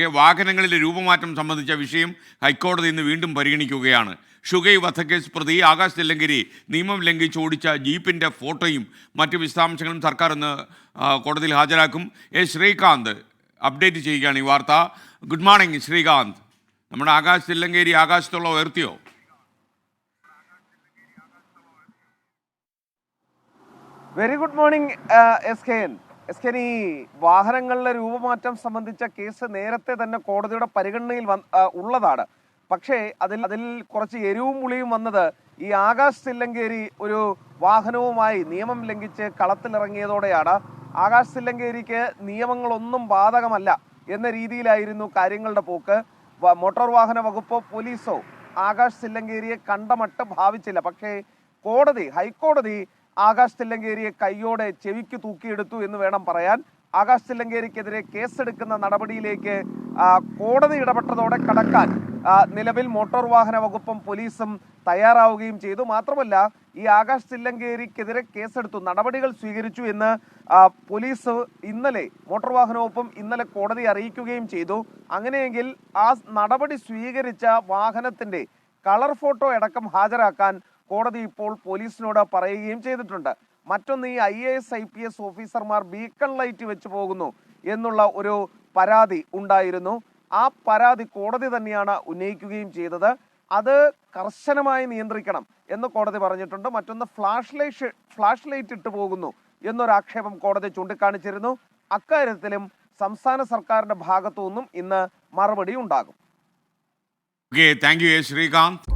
വാഹനങ്ങളിലെ രൂപമാറ്റം സംബന്ധിച്ച വിഷയം ഹൈക്കോടതി ഇന്ന് വീണ്ടും പരിഗണിക്കുകയാണ്. ഷുഗൈ വധക്കേസ് പ്രതി ആകാശ് തെല്ലങ്കരി നിയമം ലംഘിച്ച് ഓടിച്ച ജീപ്പിന്റെ ഫോട്ടോയും മറ്റ് വിശദാംശങ്ങളും സർക്കാർ ഇന്ന് കോടതിയിൽ ഹാജരാക്കും. എ ശ്രീകാന്ത് അപ്ഡേറ്റ് ചെയ്യുകയാണ് ഈ വാർത്ത. Good morning Srikanth. നമ്മുടെ ആകാശ് തെല്ലങ്കേരി ആകാശത്തുള്ള ഉയർത്തിയോ? Very good morning S K N. S K ഈ വാഹനങ്ങളിലെ രൂപമാറ്റം സംബന്ധിച്ച കേസ് നേരത്തെ തന്നെ കോടതിയുടെ പരിഗണനയിൽ ഉള്ളതാണ്. പക്ഷേ അതിൽ അതിൽ കുറച്ച് എരിവും പുളിയും വന്നത് ഈ ആകാശ് തില്ലങ്കേരി ഒരു വാഹനവുമായി നിയമം ലംഘിച്ച് കളത്തിലിറങ്ങിയതോടെയാണ്. ആകാശ് തില്ലങ്കേരിക്ക് നിയമങ്ങളൊന്നും ബാധകമല്ല എന്ന രീതിയിലായിരുന്നു കാര്യങ്ങളുടെ പോക്ക്. മോട്ടോർ വാഹന വകുപ്പോ പോലീസോ ആകാശ് തില്ലങ്കേരിയെ കണ്ടമട്ട് ഭാവിച്ചില്ല. പക്ഷേ കോടതി ഹൈക്കോടതി ആകാശ് തില്ലങ്കേരിയെ കൈയോടെ ചെവിക്ക് തൂക്കിയെടുത്തു എന്ന് വേണം പറയാൻ. ആകാശ് തില്ലങ്കേരിക്കെതിരെ കേസെടുക്കുന്ന നടപടിയിലേക്ക് കോടതി ഇടപെട്ടതോടെ കടക്കാൻ നിലവിൽ മോട്ടോർ വാഹന വകുപ്പും പോലീസും തയ്യാറാവുകയും ചെയ്തു. മാത്രമല്ല ഈ ആകാശ് തില്ലങ്കേരിക്കെതിരെ കേസെടുത്തു. നടപടികൾ സ്വീകരിച്ചു എന്ന് പോലീസ് ഇന്നലെ മോട്ടോർ വാഹന വകുപ്പും ഇന്നലെ കോടതി അറിയിക്കുകയും ചെയ്തു. അങ്ങനെയെങ്കിൽ ആ നടപടി സ്വീകരിച്ച വാഹനത്തിന്റെ കളർ ഫോട്ടോ അടക്കം ഹാജരാക്കാൻ കോടതി ഇപ്പോൾ പോലീസിനോട് പറയുകയും ചെയ്തിട്ടുണ്ട്. മറ്റൊന്ന് ഈ I S I P S ഓഫീസർമാർ ബീക്കൺ ലൈറ്റ് വെച്ച് പോകുന്നു എന്നുള്ള ഒരു പരാതി ഉണ്ടായിരുന്നു. ആ പരാതി കോടതി തന്നെയാണ് ഉന്നയിക്കുകയും ചെയ്തത്. അത് കർശനമായി നിയന്ത്രിക്കണം എന്ന് കോടതി പറഞ്ഞിട്ടുണ്ട്. മറ്റൊന്ന് ഫ്ലാഷ് ലൈറ്റ് ഫ്ലാഷ് ലൈറ്റ് ഇട്ട് പോകുന്നു എന്നൊരു ആക്ഷേപം കോടതി ചൂണ്ടിക്കാണിച്ചിരുന്നു. അക്കാര്യത്തിലും സംസ്ഥാന സർക്കാരിന്റെ ഭാഗത്തു നിന്നും ഇന്ന് മറുപടി ഉണ്ടാകും. Okay thank you Srikanth.